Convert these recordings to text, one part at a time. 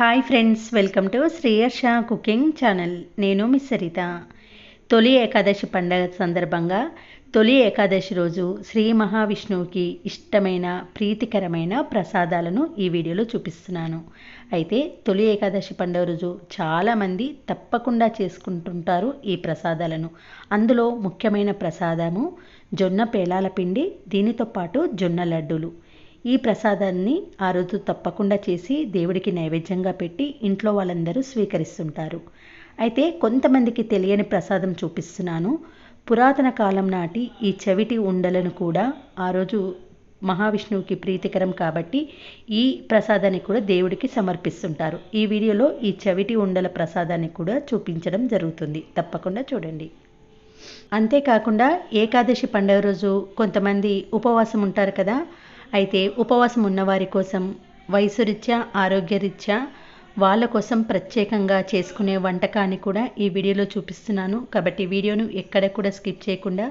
Hi friends welcome to Shreyarsha cooking channel నేను miss Saritha తొలి ఏకాదశి పండగ సందర్భంగా తొలి ఏకాదశి రోజు శ్రీ మహావిష్ణువుకి ఇష్టమైన ప్రీతికరమైన ప్రసాదాలను ఈ వీడియోలో చూపిస్తున్నాను. అయితే తొలి ఏకాదశి పండుగ రోజు చాలామంది తప్పకుండా చేసుకుంటుంటారు ఈ ప్రసాదాలను. అందులో ముఖ్యమైన ప్రసాదము జొన్న పేలాల పిండి దీనితో పాటు జొన్న లడ్డూలు. ఈ ప్రసాదాన్ని ఆ రోజు తప్పకుండా చేసి దేవుడికి నైవేద్యంగా పెట్టి ఇంట్లో వాళ్ళందరూ స్వీకరిస్తుంటారు. అయితే కొంతమందికి తెలియని ప్రసాదం చూపిస్తున్నాను. పురాతన కాలం నాటి ఈ చవిటి ఉండలను కూడా ఆ రోజు మహావిష్ణువుకి ప్రీతికరం కాబట్టి ఈ ప్రసాదాన్ని కూడా దేవుడికి సమర్పిస్తుంటారు. ఈ వీడియోలో ఈ చవిటి ఉండల ప్రసాదాన్ని కూడా చూపించడం జరుగుతుంది. తప్పకుండా చూడండి. అంతేకాకుండా ఏకాదశి పండుగ రోజు కొంతమంది ఉపవాసం ఉంటారు కదా అయితే ఉపవాసం ఉన్నవారి కోసం వయసురీత్యా ఆరోగ్యరీత్యా వాళ్ళ కోసం ప్రత్యేకంగా చేసుకునే వంటకాన్ని కూడా ఈ వీడియోలో చూపిస్తున్నాను. కాబట్టి వీడియోను ఎక్కడ కూడా స్కిప్ చేయకుండా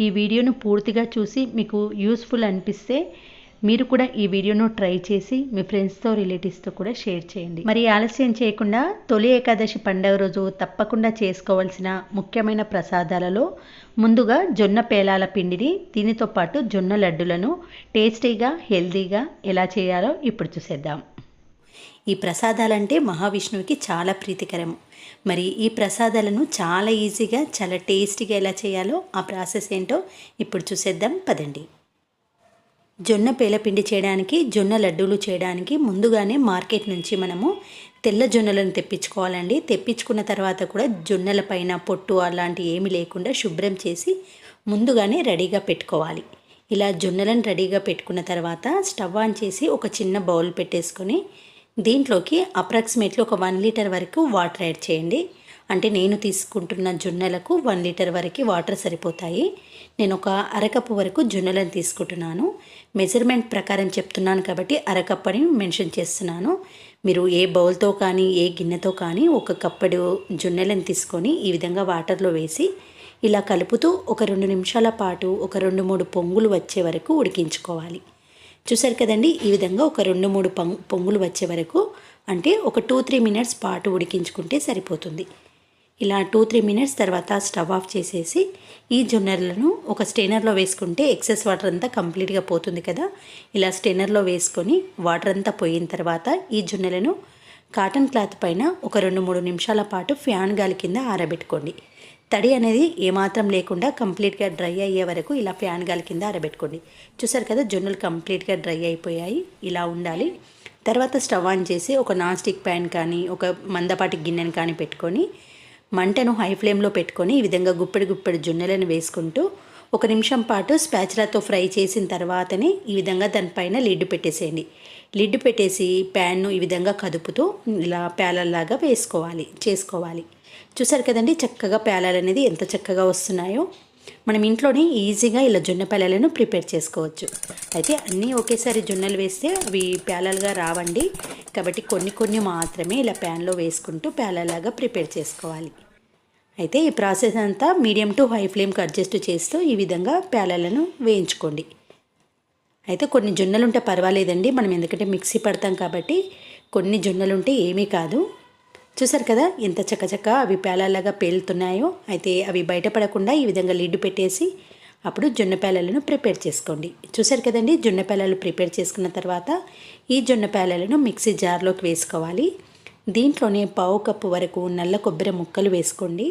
ఈ వీడియోను పూర్తిగా చూసి మీకు యూస్ఫుల్ అనిపిస్తే మీరు కూడా ఈ వీడియోను ట్రై చేసి మీ ఫ్రెండ్స్తో రిలేటివ్స్తో కూడా షేర్ చేయండి. మరి ఆలస్యం చేయకుండా తొలి ఏకాదశి పండుగ రోజు తప్పకుండా చేసుకోవాల్సిన ముఖ్యమైన ప్రసాదాలలో ముందుగా జొన్న పేలాల పిండిని దీనితో పాటు జొన్న లడ్డులను టేస్టీగా హెల్తీగా ఎలా చేయాలో ఇప్పుడు చూసేద్దాం. ఈ ప్రసాదాలంటే మహావిష్ణువుకి చాలా ప్రీతికరం. మరి ఈ ప్రసాదాలను చాలా ఈజీగా చాలా టేస్టీగా ఎలా చేయాలో ఆ ప్రాసెస్ ఏంటో ఇప్పుడు చూసేద్దాం. పదండి. జొన్న పేలపిండి చేయడానికి జొన్న లడ్డూలు చేయడానికి ముందుగానే మార్కెట్ నుంచి మనము తెల్ల జొన్నలను తెప్పించుకోవాలండి. తెప్పించుకున్న తర్వాత కూడా జొన్నల పైన పొట్టు అలాంటి ఏమి లేకుండా శుభ్రం చేసి ముందుగానే రెడీగా పెట్టుకోవాలి. ఇలా జొన్నలను రెడీగా పెట్టుకున్న తర్వాత స్టవ్ ఆన్ చేసి ఒక చిన్న బౌల్ పెట్టేసుకొని దీంట్లోకి అప్రాక్సిమేట్లీ ఒక వన్ లీటర్ వరకు వాటర్ యాడ్ చేయండి. అంటే నేను తీసుకుంటున్న జొన్నలకు వన్ లీటర్ వరకు వాటర్ సరిపోతాయి. నేను ఒక అరకప్పు వరకు జొన్నలను తీసుకుంటున్నాను. మెజర్మెంట్ ప్రకారం చెప్తున్నాను కాబట్టి అరకప్పని మెన్షన్ చేస్తున్నాను. మీరు ఏ బౌల్తో కానీ ఏ గిన్నెతో కానీ ఒక కప్పడు జొన్నలను తీసుకొని ఈ విధంగా వాటర్లో వేసి ఇలా కలుపుతూ ఒక రెండు నిమిషాల పాటు ఒక రెండు మూడు పొంగులు వచ్చే వరకు ఉడికించుకోవాలి. చూసారు కదండి? ఈ విధంగా ఒక రెండు మూడు పొంగులు వచ్చే వరకు అంటే ఒక టూ త్రీ మినిట్స్ పాటు ఉడికించుకుంటే సరిపోతుంది. ఇలా టూ త్రీ మినిట్స్ తర్వాత స్టవ్ ఆఫ్ చేసేసి ఈ జొన్నలను ఒక స్టెయినర్లో వేసుకుంటే ఎక్సెస్ వాటర్ అంతా కంప్లీట్గా పోతుంది కదా. ఇలా స్టెయినర్లో వేసుకొని వాటర్ అంతా పోయిన తర్వాత ఈ జొన్నలను కాటన్ క్లాత్ పైన ఒక రెండు మూడు నిమిషాల పాటు ఫ్యాన్ గాలి కింద ఆరబెట్టుకోండి. తడి అనేది ఏమాత్రం లేకుండా కంప్లీట్గా డ్రై అయ్యే వరకు ఇలా ఫ్యాన్ గాలి కింద ఆరబెట్టుకోండి. చూసారు కదా జొన్నలు కంప్లీట్గా డ్రై అయిపోయాయి. ఇలా ఉండాలి. తర్వాత స్టవ్ ఆన్ చేసి ఒక నాన్ స్టిక్ ప్యాన్ కానీ ఒక మందపాటి గిన్నెను కానీ పెట్టుకొని మంటను హై ఫ్లేమ్లో పెట్టుకొని ఈ విధంగా గుప్పెడి గుప్పెడి జొన్నలను వేసుకుంటూ ఒక నిమిషం పాటు స్పాచులాతో ఫ్రై చేసిన తర్వాతనే ఈ విధంగా దానిపైన లిడ్ పెట్టేసేయండి. లిడ్ పెట్టేసి ప్యాన్ను ఈ విధంగా కదుపుతూ ఇలా ప్యాలల్లాగా వేసుకోవాలి చేసుకోవాలి. చూసారు కదండి చక్కగా ప్యాలాలు అనేది ఎంత చక్కగా వస్తున్నాయో? మనం ఇంట్లోనే ఈజీగా ఇలా జొన్న పేలాలను ప్రిపేర్ చేసుకోవచ్చు. అయితే అన్నీ ఒకేసారి జొన్నలు వేస్తే అవి పేలాలుగా రావండి. కాబట్టి కొన్ని కొన్ని మాత్రమే ఇలా ప్యాన్లో వేసుకుంటూ ప్యాలలాగా ప్రిపేర్ చేసుకోవాలి. అయితే ఈ ప్రాసెస్ అంతా మీడియం టు హై ఫ్లేమ్కి అడ్జస్ట్ చేస్తూ ఈ విధంగా ప్యాలలను వేయించుకోండి. అయితే కొన్ని జొన్నలు ఉంటే పర్వాలేదండి మనం ఎందుకంటే మిక్సీ పడతాం కాబట్టి కొన్ని జొన్నలు ఉంటే ఏమీ కాదు. చూసారు కదా ఎంత చక్కచక్క అవి పేలాలాగా పేలుతున్నాయో అయితే అవి బయటపడకుండా ఈ విధంగా లిడ్ పెట్టేసి అప్పుడు జొన్న పేలలను ప్రిపేర్ చేసుకోండి. చూసారు కదండి జొన్న పేలాలు ప్రిపేర్ చేసుకున్న తర్వాత ఈ జొన్న పేలలను మిక్సీ జార్లోకి వేసుకోవాలి. దీంట్లోనే పావు కప్పు వరకు నల్ల కొబ్బరి ముక్కలు వేసుకోండి.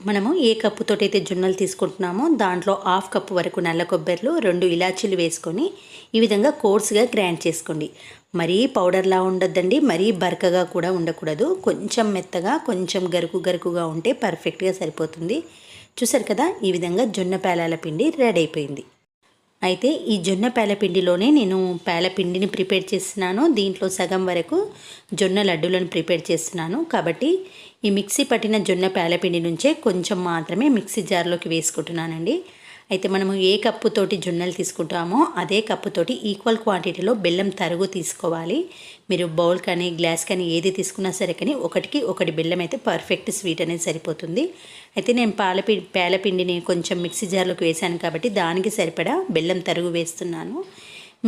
మనము ఏ కప్పుతోటైతే అయితే జొన్నలు తీసుకుంటున్నామో దాంట్లో హాఫ్ కప్పు వరకు నల్ల కొబ్బరిలు రెండు ఇలాచీలు వేసుకొని ఈ విధంగా కోర్స్గా గ్రైండ్ చేసుకోండి. మరీ పౌడర్లా ఉండొద్దండి మరీ బరకగా కూడా ఉండకూడదు. కొంచెం మెత్తగా కొంచెం గరుకు గరుకుగా ఉంటే పర్ఫెక్ట్గా సరిపోతుంది. చూసారు కదా ఈ విధంగా జొన్న పేలాల పిండి రెడీ అయిపోయింది. అయితే ఈ జొన్న పేలపిండిలోనే నేను పేలపిండిని ప్రిపేర్ చేస్తున్నాను. దీంట్లో సగం వరకు జొన్న లడ్డూలను ప్రిపేర్ చేస్తున్నాను. కాబట్టి ఈ మిక్సీ పట్టిన జొన్న పేలపిండి నుంచే కొంచెం మాత్రమే మిక్సీ జార్లోకి వేసుకుంటున్నానండి. అయితే మనము ఏ కప్పుతోటి జొన్నలు తీసుకుంటామో అదే కప్పుతోటి ఈక్వల్ క్వాంటిటీలో బెల్లం తరుగు తీసుకోవాలి. మీరు బౌల్ కానీ గ్లాస్ కానీ ఏది తీసుకున్నా సరే కానీ ఒకటికి ఒకటి బెల్లం అయితే పర్ఫెక్ట్ స్వీట్ అనేది సరిపోతుంది. అయితే నేను పాలపి పేలపిండిని కొంచెం మిక్సీ జార్లోకి వేశాను కాబట్టి దానికి సరిపడా బెల్లం తరుగు వేస్తున్నాను.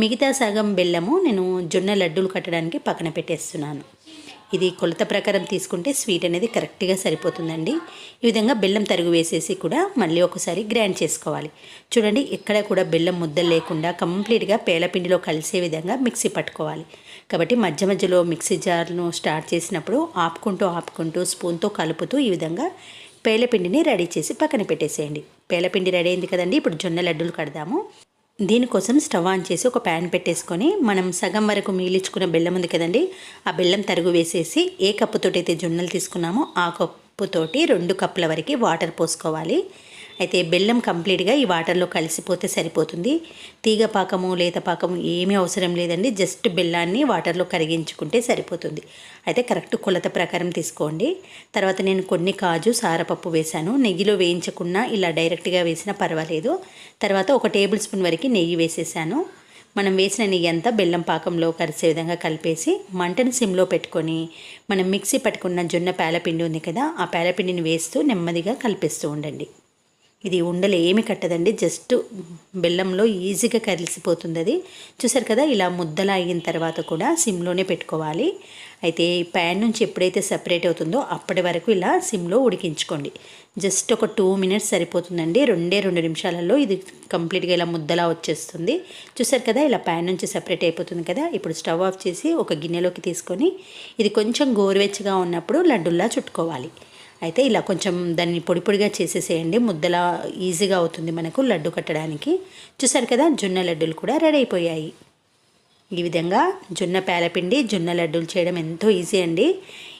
మిగతా సగం బెల్లము నేను జొన్న లడ్డూలు కట్టడానికి పక్కన పెట్టేస్తున్నాను. ఇది కొలత ప్రకారం తీసుకుంటే స్వీట్ అనేది కరెక్ట్గా సరిపోతుందండి. ఈ విధంగా బెల్లం తరుగు వేసేసి కూడా మళ్ళీ ఒకసారి గ్రైండ్ చేసుకోవాలి. చూడండి ఎక్కడ కూడా బెల్లం ముద్దలు లేకుండా కంప్లీట్గా పేలపిండిలో కలిసే విధంగా మిక్సీ పట్టుకోవాలి. కాబట్టి మధ్య మధ్యలో మిక్సీ జార్ను స్టార్ట్ చేసినప్పుడు ఆపుకుంటూ ఆపుకుంటూ స్పూన్తో కలుపుతూ ఈ విధంగా పేలపిండిని రెడీ చేసి పక్కన పెట్టేసేయండి. పేలపిండి రెడీ అయింది కదండి ఇప్పుడు జొన్న లడ్డూలు కడదాము. దీనికోసం స్టవ్ ఆన్ చేసి ఒక ప్యాన్ పెట్టేసుకొని మనం సగం వరకు మిగిలించుకున్న బెల్లం ఉంది కదండి ఆ బెల్లం తరుగు వేసేసి ఏ కప్పుతోటి అయితే జొన్నలు తీసుకున్నామో ఆ కప్పుతోటి రెండు కప్పుల వరకు వాటర్ పోసుకోవాలి. అయితే బెల్లం కంప్లీట్గా ఈ వాటర్లో కలిసిపోతే సరిపోతుంది. తీగ పాకము లేత పాకము ఏమీ అవసరం లేదండి. జస్ట్ బెల్లాన్ని వాటర్లో కరిగించుకుంటే సరిపోతుంది. అయితే కరెక్ట్ కొలత ప్రకారం తీసుకోండి. తర్వాత నేను కొన్ని కాజు సారపప్పు వేశాను. నెయ్యిలో వేయించకుండా ఇలా డైరెక్ట్గా వేసినా పర్వాలేదు. తర్వాత ఒక టేబుల్ స్పూన్ వరకు నెయ్యి వేసేసాను. మనం వేసిన నెయ్యి అంతా బెల్లం పాకంలో కలిసే విధంగా కలిపేసి మంటను సిమ్లో పెట్టుకొని మనం మిక్సీ పట్టుకున్న జొన్న పేలపిండి ఉంది కదా ఆ పేలపిండిని వేస్తూ నెమ్మదిగా కలిపేస్తూ ఉండండి. ఇది ఉండలు ఏమి కట్టదండి జస్ట్ బెల్లంలో ఈజీగా కలిసిపోతుంది అది. చూసారు కదా ఇలా ముద్దలా అయిన తర్వాత కూడా సిమ్లోనే పెట్టుకోవాలి. అయితే ప్యాన్ నుంచి ఎప్పుడైతే సపరేట్ అవుతుందో అప్పటి వరకు ఇలా సిమ్లో ఉడికించుకోండి. జస్ట్ ఒక టూ మినిట్స్ సరిపోతుందండి. రెండే రెండు నిమిషాలలో ఇది కంప్లీట్గా ఇలా ముద్దలా వచ్చేస్తుంది. చూసారు కదా ఇలా ప్యాన్ నుంచి సపరేట్ అయిపోతుంది కదా. ఇప్పుడు స్టవ్ ఆఫ్ చేసి ఒక గిన్నెలోకి తీసుకొని ఇది కొంచెం గోరువెచ్చగా ఉన్నప్పుడు లడ్డుల్లా చుట్టుకోవాలి. అయితే ఇలా కొంచెం దాన్ని పొడి పొడిగా చేసేసేయండి. ముద్దలా ఈజీగా అవుతుంది మనకు లడ్డు కట్టడానికి. చూసారు కదా జొన్న లడ్డూలు కూడా రెడీ అయిపోయాయి. ఈ విధంగా జొన్న పేలపిండి జొన్న లడ్డూలు చేయడం ఎంతో ఈజీ అండి.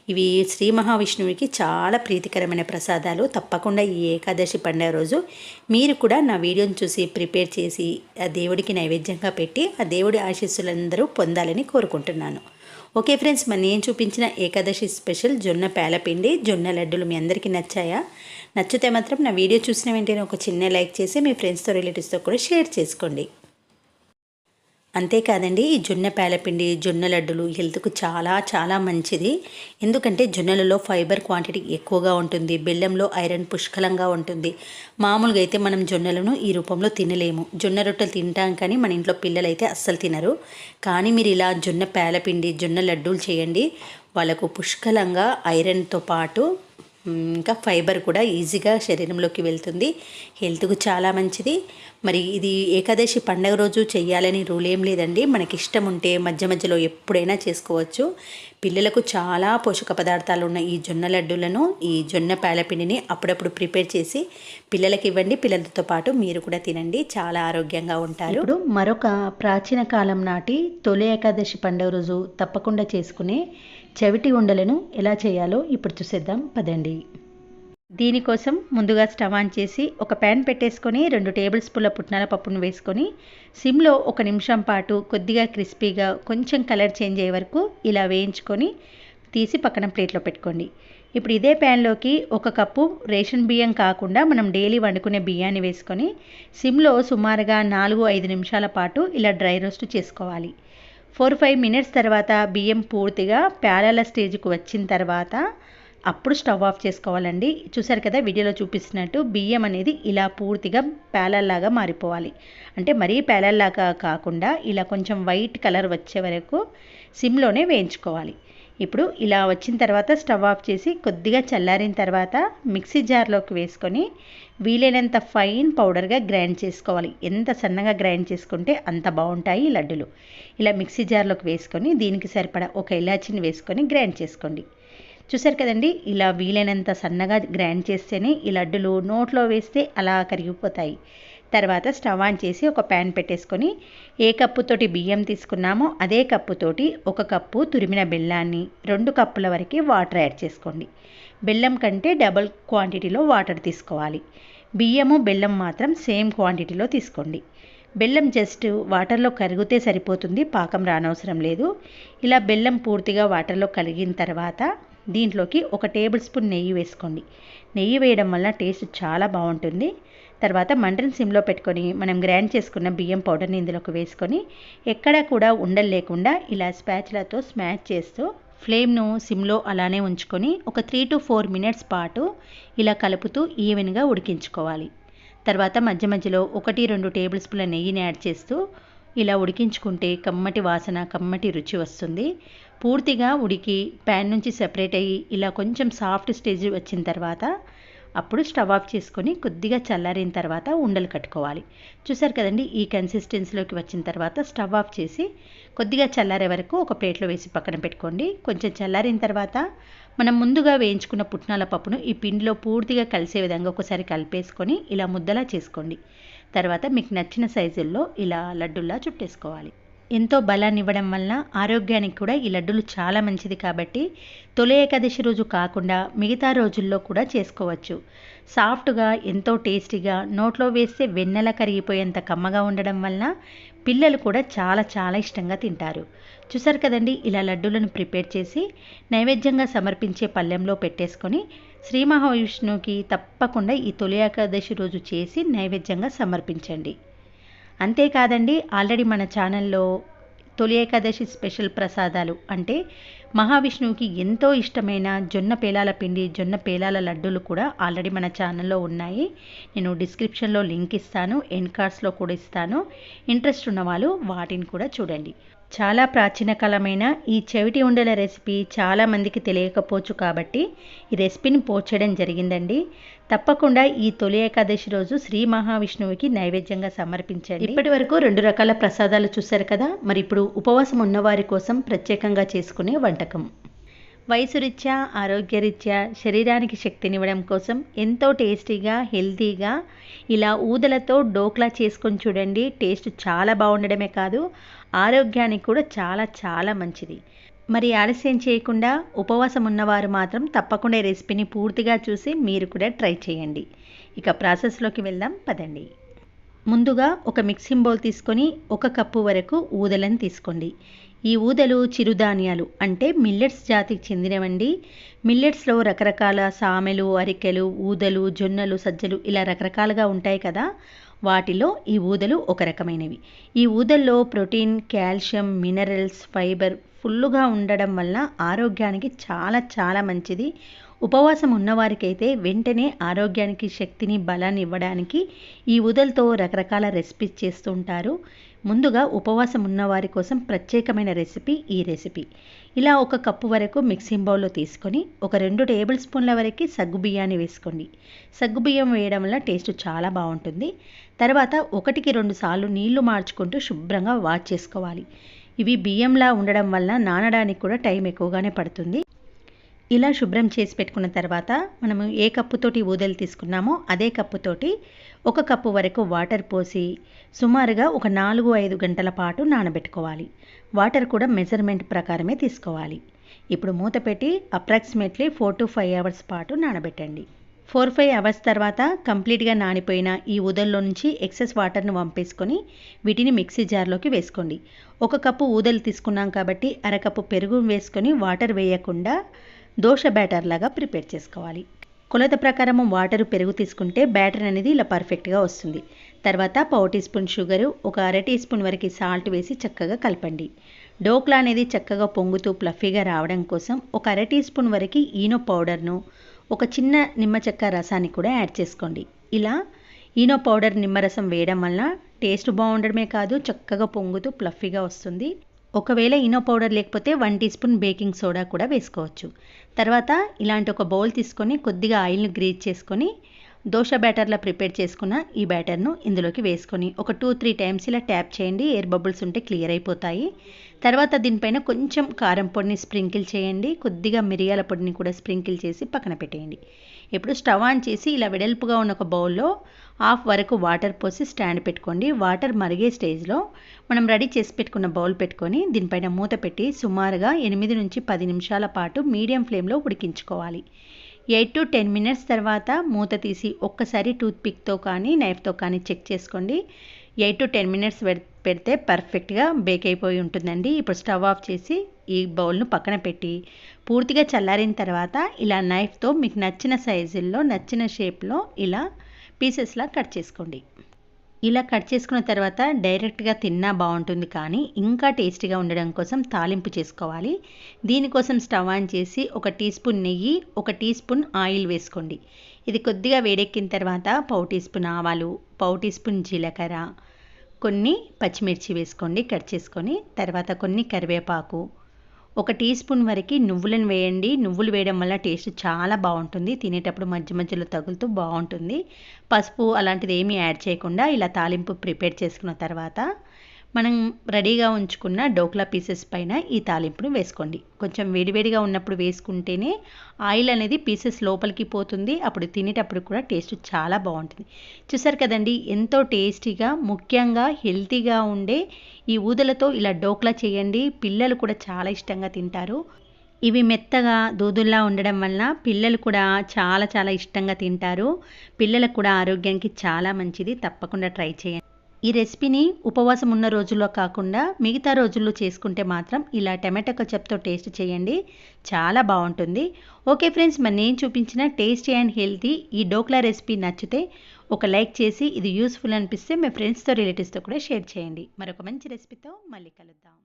ఇవి శ్రీ మహావిష్ణువుకి చాలా ప్రీతికరమైన ప్రసాదాలు. తప్పకుండా ఈ ఏకాదశి పండుగ రోజు మీరు కూడా నా వీడియోని చూసి ప్రిపేర్ చేసి ఆ దేవుడికి నైవేద్యంగా పెట్టి ఆ దేవుడి ఆశీస్సులందరూ పొందాలని కోరుకుంటున్నాను. ఓకే ఫ్రెండ్స్ మరి నేను చూపించిన ఏకాదశి స్పెషల్ జొన్న పేలపిండి జొన్న లడ్డులు మీ అందరికీ నచ్చాయా? నచ్చితే మాత్రం నా వీడియో చూసిన వెంటనే ఒక చిన్న లైక్ చేసి మీ ఫ్రెండ్స్తో రిలేటివ్స్తో కూడా షేర్ చేసుకోండి. అంతేకాదండి ఈ జొన్న పేలపిండి జొన్న లడ్డులు హెల్త్కు చాలా చాలా మంచిది. ఎందుకంటే జొన్నలలో ఫైబర్ క్వాంటిటీ ఎక్కువగా ఉంటుంది బెల్లంలో ఐరన్ పుష్కలంగా ఉంటుంది. మామూలుగా అయితే మనం జొన్నలను ఈ రూపంలో తినలేము. జొన్న రొట్టెలు తింటాం కానీ మన ఇంట్లో పిల్లలు అయితే అస్సలు తినరు. కానీ మీరు ఇలా జొన్న పేలపిండి జొన్న లడ్డూలు చేయండి. వాళ్ళకు పుష్కలంగా ఐరన్తో పాటు ఇంకా ఫైబర్ కూడా ఈజీగా శరీరంలోకి వెళ్తుంది. హెల్త్కు చాలా మంచిది. మరి ఇది ఏకాదశి పండగ రోజు చేయాలని రూల్ ఏం లేదండి. మనకి ఇష్టం ఉంటే మధ్య మధ్యలో ఎప్పుడైనా చేసుకోవచ్చు. పిల్లలకు చాలా పోషక పదార్థాలు ఉన్న ఈ జొన్న లడ్డూలను ఈ జొన్న పేలపిండిని అప్పుడప్పుడు ప్రిపేర్ చేసి పిల్లలకి ఇవ్వండి. పిల్లలతో పాటు మీరు కూడా తినండి. చాలా ఆరోగ్యంగా ఉంటారు. ఇప్పుడు మరొక ప్రాచీన కాలం నాటి తొలి ఏకాదశి పండుగ రోజు తప్పకుండా చేసుకునే చెవిటి ఉండలను ఎలా చేయాలో ఇప్పుడు చూసేద్దాం. పదండి. దీనికోసం ముందుగా స్టవ్ ఆన్ చేసి ఒక ప్యాన్ పెట్టేసుకొని రెండు టేబుల్ స్పూన్ల పుట్నాల పప్పును వేసుకొని సిమ్లో ఒక నిమిషం పాటు కొద్దిగా క్రిస్పీగా కొంచెం కలర్ చేంజ్ అయ్యే వరకు ఇలా వేయించుకొని తీసి పక్కన ప్లేట్లో పెట్టుకోండి. ఇప్పుడు ఇదే ప్యాన్లోకి ఒక కప్పు రేషన్ బియ్యం కాకుండా మనం డైలీ వండుకునే బియ్యాన్ని వేసుకొని సిమ్లో సుమారుగా నాలుగు ఐదు నిమిషాల పాటు ఇలా డ్రై రోస్ట్ చేసుకోవాలి. ఫోర్ ఫైవ్ మినిట్స్ తర్వాత బియ్యం పూర్తిగా ప్యాలల స్టేజ్కి వచ్చిన తర్వాత అప్పుడు స్టవ్ ఆఫ్ చేసుకోవాలండి. చూసారు కదా వీడియోలో చూపిస్తున్నట్టు బియ్యం అనేది ఇలా పూర్తిగా ప్యాలల్లాగా మారిపోవాలి. అంటే మరీ ప్యాలల్లాగా కాకుండా ఇలా కొంచెం వైట్ కలర్ వచ్చే వరకు సిమ్లోనే వేయించుకోవాలి. ఇప్పుడు ఇలా వచ్చిన తర్వాత స్టవ్ ఆఫ్ చేసి కొద్దిగా చల్లారిన తర్వాత మిక్సీ జార్లోకి వేసుకొని వీలైనంత ఫైన్ పౌడర్గా గ్రైండ్ చేసుకోవాలి. ఎంత సన్నగా గ్రైండ్ చేసుకుంటే అంత బాగుంటాయి లడ్డులు. ఇలా మిక్సీ జార్లోకి వేసుకొని దీనికి సరిపడా ఒక ఇలాచిని వేసుకొని గ్రైండ్ చేసుకోండి. చూసారు కదండి ఇలా వీలైనంత సన్నగా గ్రైండ్ చేస్తేనే ఈ లడ్డులు నోట్లో వేస్తే అలా కరిగిపోతాయి. తర్వాత స్టవ్ ఆన్ చేసి ఒక ప్యాన్ పెట్టేసుకొని ఏ కప్పుతోటి బియ్యం తీసుకున్నామో అదే కప్పుతోటి ఒక కప్పు తురిమిన బెల్లాన్ని రెండు కప్పుల వరకు వాటర్ యాడ్ చేసుకోండి. బెల్లం కంటే డబుల్ క్వాంటిటీలో వాటర్ తీసుకోవాలి. బియ్యము బెల్లం మాత్రం సేమ్ క్వాంటిటీలో తీసుకోండి. బెల్లం జస్ట్ వాటర్లో కరిగితే సరిపోతుంది పాకం రానవసరం లేదు. ఇలా బెల్లం పూర్తిగా వాటర్లో కలిగిన తర్వాత దీంట్లోకి ఒక టేబుల్ స్పూన్ నెయ్యి వేసుకోండి. నెయ్యి వేయడం వల్ల టేస్ట్ చాలా బాగుంటుంది. తర్వాత మంటను సిమ్లో పెట్టుకొని మనం గ్రైండ్ చేసుకున్న బియ్యం పౌడర్ని ఇందులోకి వేసుకొని ఎక్కడా కూడా ఉండలు లేకుండా ఇలా స్పాచ్లతో స్మాచ్ చేస్తూ ఫ్లేమ్ను సిమ్లో అలానే ఉంచుకొని ఒక త్రీ టు ఫోర్ మినిట్స్ పాటు ఇలా కలుపుతూ ఈవెన్గా ఉడికించుకోవాలి. తర్వాత మధ్య మధ్యలో ఒకటి రెండు టేబుల్ స్పూన్ల నెయ్యిని యాడ్ చేస్తూ ఇలా ఉడికించుకుంటే కమ్మటి వాసన కమ్మటి రుచి వస్తుంది. పూర్తిగా ఉడికి ప్యాన్ నుంచి సెపరేట్ అయ్యి ఇలా కొంచెం సాఫ్ట్ స్టేజ్ వచ్చిన తర్వాత అప్పుడు స్టవ్ ఆఫ్ చేసుకొని కొద్దిగా చల్లారిన తర్వాత ఉండలు కట్టుకోవాలి. చూసారు కదండి ఈ కన్సిస్టెన్సీలోకి వచ్చిన తర్వాత స్టవ్ ఆఫ్ చేసి కొద్దిగా చల్లారే వరకు ఒక ప్లేట్లో వేసి పక్కన పెట్టుకోండి. కొంచెం చల్లారిన తర్వాత మనం ముందుగా వేయించుకున్న పుట్నాల పప్పును ఈ పిండిలో పూర్తిగా కలిసే విధంగా ఒకసారి కలిపేసుకొని ఇలా ముద్దలా చేసుకోండి. తర్వాత మీకు నచ్చిన సైజుల్లో ఇలా లడ్డుల్లా చుట్టేసుకోవాలి. ఎంతో బలాన్ని ఇవ్వడం వలన ఆరోగ్యానికి కూడా ఈ లడ్డూలు చాలా మంచిది కాబట్టి తొలి ఏకాదశి రోజు కాకుండా మిగతా రోజుల్లో కూడా చేసుకోవచ్చు. సాఫ్ట్గా ఎంతో టేస్టీగా నోట్లో వేస్తే వెన్నెల కరిగిపోయేంత కమ్మగా ఉండడం వలన పిల్లలు కూడా చాలా చాలా ఇష్టంగా తింటారు. చూసారు కదండి ఇలా లడ్డూలను ప్రిపేర్ చేసి నైవేద్యంగా సమర్పించే పళ్ళెంలో పెట్టేసుకొని శ్రీ మహావిష్ణువుకి తప్పకుండా ఈ తొలి ఏకాదశి రోజు చేసి నైవేద్యంగా సమర్పించండి. అంతేకాదండి ఆల్రెడీ మన ఛానల్లో తొలి ఏకాదశి స్పెషల్ ప్రసాదాలు అంటే మహావిష్ణువుకి ఎంతో ఇష్టమైన జొన్న పేలాల పిండి జొన్న పేలాల లడ్డూలు కూడా ఆల్రెడీ మన ఛానల్లో ఉన్నాయి. నేను డిస్క్రిప్షన్లో లింక్ ఇస్తాను ఎండ్ కార్డ్స్లో కూడా ఇస్తాను. ఇంట్రెస్ట్ ఉన్న వాళ్ళు వాటిని కూడా చూడండి. చాలా ప్రాచీన కాలమైన ఈ చెవిటి ఉండల రెసిపీ చాలామందికి తెలియకపోవచ్చు కాబట్టి ఈ రెసిపీని పోస్ట్ జరిగిందండి. తప్పకుండా ఈ తొలి ఏకాదశి రోజు శ్రీ మహావిష్ణువుకి నైవేద్యంగా సమర్పించండి. ఇప్పటి వరకు రెండు రకాల ప్రసాదాలు చూశారు కదా మరి ఇప్పుడు ఉపవాసం ఉన్నవారి కోసం ప్రత్యేకంగా చేసుకునే వంటకం. వయసు రీత్యా ఆరోగ్యరీత్యా శరీరానికి శక్తినివ్వడం కోసం ఎంతో టేస్టీగా హెల్తీగా ఇలా ఊదలతో డోక్లా చేసుకొని చూడండి టేస్ట్ చాలా బాగుండడమే కాదు ఆరోగ్యానికి కూడా చాలా చాలా మంచిది. మరి ఆలస్యం చేయకుండా ఉపవాసం ఉన్నవారు మాత్రం తప్పకుండా ఈ రెసిపీని పూర్తిగా చూసి మీరు కూడా ట్రై చేయండి. ఇక ప్రాసెస్లోకి వెళ్దాం పదండి. ముందుగా ఒక మిక్సింగ్ బౌల్ తీసుకొని ఒక కప్పు వరకు ఊదలను తీసుకోండి. ఈ ఊదలు చిరుధాన్యాలు అంటే మిల్లెట్స్ జాతికి చెందినవండి. మిల్లెట్స్లో రకరకాల సామెలు అరికెలు ఊదలు జొన్నలు సజ్జలు ఇలా రకరకాలుగా ఉంటాయి కదా. వాటిలో ఈ ఊదలు ఒక రకమైనవి. ఈ ఊదల్లో ప్రోటీన్ కాల్షియం మినరల్స్ ఫైబర్ ఫుల్లుగా ఉండడం వల్ల ఆరోగ్యానికి చాలా చాలా మంచిది. ఉపవాసం ఉన్నవారికైతే వెంటనే ఆరోగ్యానికి శక్తిని బలాన్ని ఇవ్వడానికి ఈ ఉదలతో రకరకాల రెసిపీస్ చేస్తుంటారు ముందుగా ఉపవాసం ఉన్నవారి కోసం ప్రత్యేకమైన రెసిపీ ఈ రెసిపీ. ఇలా ఒక కప్పు వరకు మిక్సింగ్ బౌల్లో తీసుకొని ఒక రెండు టేబుల్ స్పూన్ల వరకు సగ్గు బియ్యాన్ని వేసుకోండి. సగ్గు బియ్యం వేయడం వల్ల టేస్ట్ చాలా బాగుంటుంది. తర్వాత ఒకటికి రెండు సార్లు నీళ్ళు మార్చుకుంటూ శుభ్రంగా వాష్ చేసుకోవాలి. ఇవి బియ్యంలా ఉండడం వల్ల నానడానికి కూడా టైం ఎక్కువగానే పడుతుంది. ఇలా శుభ్రం చేసి పెట్టుకున్న తర్వాత మనము ఏ కప్పుతోటి ఊదలు తీసుకున్నామో అదే కప్పుతోటి ఒక కప్పు వరకు వాటర్ పోసి సుమారుగా ఒక నాలుగు ఐదు గంటల పాటు నానబెట్టుకోవాలి. వాటర్ కూడా మెజర్మెంట్ ప్రకారమే తీసుకోవాలి. ఇప్పుడు మూత పెట్టి approximately four to five hours పాటు నానబెట్టండి. ఫోర్ ఫైవ్ అవర్స్ తర్వాత కంప్లీట్గా నానిపోయిన ఈ ఊదల్లో నుంచి ఎక్సెస్ వాటర్ను వంపేసుకొని వీటిని మిక్సీ జార్లోకి వేసుకోండి. ఒక కప్పు ఊదలు తీసుకున్నాం కాబట్టి అరకప్పు పెరుగు వేసుకొని వాటర్ వేయకుండా దోశ బ్యాటర్ లాగా ప్రిపేర్ చేసుకోవాలి. కొలత ప్రకారం వాటర్ పెరుగు తీసుకుంటే బ్యాటర్ అనేది ఇలా పర్ఫెక్ట్గా వస్తుంది. తర్వాత పావు టీ స్పూన్ షుగరు ఒక అర టీ స్పూన్ వరకు సాల్ట్ వేసి చక్కగా కలపండి. డోక్లా అనేది చక్కగా పొంగుతూ ప్లఫీగా రావడం కోసం ఒక అర టీ స్పూన్ వరకు ఈనో పౌడర్ను ఒక చిన్న నిమ్మ చెక్క రసాన్ని కూడా యాడ్ చేసుకోండి. ఇలా ఈనో పౌడర్ నిమ్మరసం వేయడం వల్ల టేస్ట్ బాగుండడమే కాదు చక్కగా పొంగుతూ ప్లఫీగా వస్తుంది. ఒకవేళ ఈనో పౌడర్ లేకపోతే one teaspoon baking soda కూడా వేసుకోవచ్చు. తర్వాత ఇలాంటి ఒక బౌల్ తీసుకొని కొద్దిగా ఆయిల్ని గ్రీజ్ చేసుకొని దోశ బ్యాటర్లా ప్రిపేర్ చేసుకున్న ఈ బ్యాటర్ను ఇందులోకి వేసుకొని ఒక టూ త్రీ టైమ్స్ ఇలా ట్యాప్ చేయండి. ఎయిర్ బబుల్స్ ఉంటే క్లియర్ అయిపోతాయి. తర్వాత దీనిపైన కొంచెం కారం పొడిని స్ప్రింకిల్ చేయండి. కొద్దిగా మిరియాల పొడిని కూడా స్ప్రింకిల్ చేసి పక్కన పెట్టేయండి. ఇప్పుడు స్టవ్ ఆన్ చేసి ఇలా వెడల్పుగా ఉన్న ఒక బౌల్లో హాఫ్ వరకు వాటర్ పోసి స్టాండ్ పెట్టుకోండి. వాటర్ మరిగే స్టేజ్లో మనం రెడీ చేసి పెట్టుకున్న బౌల్ పెట్టుకొని దీనిపైన మూత పెట్టి సుమారుగా ఎనిమిది నుంచి పది నిమిషాల పాటు మీడియం ఫ్లేమ్లో ఉడికించుకోవాలి. ఎయిట్ టు టెన్ మినిట్స్ తర్వాత మూత తీసి ఒక్కసారి టూత్పిక్తో కానీ నైఫ్తో కానీ చెక్ చేసుకోండి. ఎయిట్ టు టెన్ మినిట్స్ పెడితే పర్ఫెక్ట్గా బేక్ అయిపోయి ఉంటుందండి. ఇప్పుడు స్టవ్ ఆఫ్ చేసి ఈ బౌల్ను పక్కన పెట్టి పూర్తిగా చల్లారిన తర్వాత ఇలా నైఫ్తో మీకు నచ్చిన సైజుల్లో నచ్చిన షేప్లో ఇలా పీసెస్లా కట్ చేసుకోండి. ఇలా కట్ చేసుకున్న తర్వాత డైరెక్ట్గా తిన్నా బాగుంటుంది కానీ ఇంకా టేస్టీగా ఉండడం కోసం తాలింపు చేసుకోవాలి. దీనికోసం స్టవ్ ఆన్ చేసి ఒక టీ స్పూన్ నెయ్యి ఒక టీ స్పూన్ ఆయిల్ వేసుకోండి. ఇది కొద్దిగా వేడెక్కిన తర్వాత పావు టీ స్పూన్ ఆవాలు పావు టీ స్పూన్ జీలకర్ర కొన్ని పచ్చిమిర్చి వేసుకోండి కట్ చేసుకొని తర్వాత కొన్ని కరివేపాకు ఒక టీ స్పూన్ వరకు నువ్వులను వేయండి. నువ్వులు వేయడం వల్ల టేస్ట్ చాలా బాగుంటుంది. తినేటప్పుడు మధ్య మధ్యలో తగులుతూ బాగుంటుంది. పసుపు అలాంటిది ఏమీ యాడ్ చేయకుండా ఇలా తాలింపు ప్రిపేర్ చేసుకున్న తర్వాత మనం రెడీగా ఉంచుకున్న డోక్లా పీసెస్ పైన ఈ తాలింపును వేసుకోండి. కొంచెం వేడివేడిగా ఉన్నప్పుడు వేసుకుంటేనే ఆయిల్ అనేది పీసెస్ లోపలికి పోతుంది. అప్పుడు తినేటప్పుడు కూడా టేస్ట్ చాలా బాగుంటుంది. చూసారు కదండి ఎంతో టేస్టీగా ముఖ్యంగా హెల్తీగా ఉండే ఈ ఊదలతో ఇలా డోక్లా చేయండి. పిల్లలు కూడా చాలా ఇష్టంగా తింటారు. ఇవి మెత్తగా దూదుల్లా ఉండడం వలన పిల్లలు కూడా చాలా చాలా ఇష్టంగా తింటారు. పిల్లలకు కూడా ఆరోగ్యానికి చాలా మంచిది. తప్పకుండా ట్రై చేయండి. ఈ రెసిపీని ఉపవాసం ఉన్న రోజుల్లో కాకుండా మిగతా రోజుల్లో చేసుకుంటే మాత్రం ఇలా టమాటో కచప్తో టేస్ట్ చేయండి. చాలా బాగుంటుంది. ఓకే ఫ్రెండ్స్ మరి నేను చూపించిన టేస్టీ అండ్ హెల్తీ ఈ డోక్లా రెసిపీ నచ్చితే ఒక లైక్ చేసి ఇది యూస్ఫుల్ అనిపిస్తే మీ ఫ్రెండ్స్తో రిలేటివ్స్తో కూడా షేర్ చేయండి. మరొక మంచి రెసిపీతో మళ్ళీ కలుద్దాం.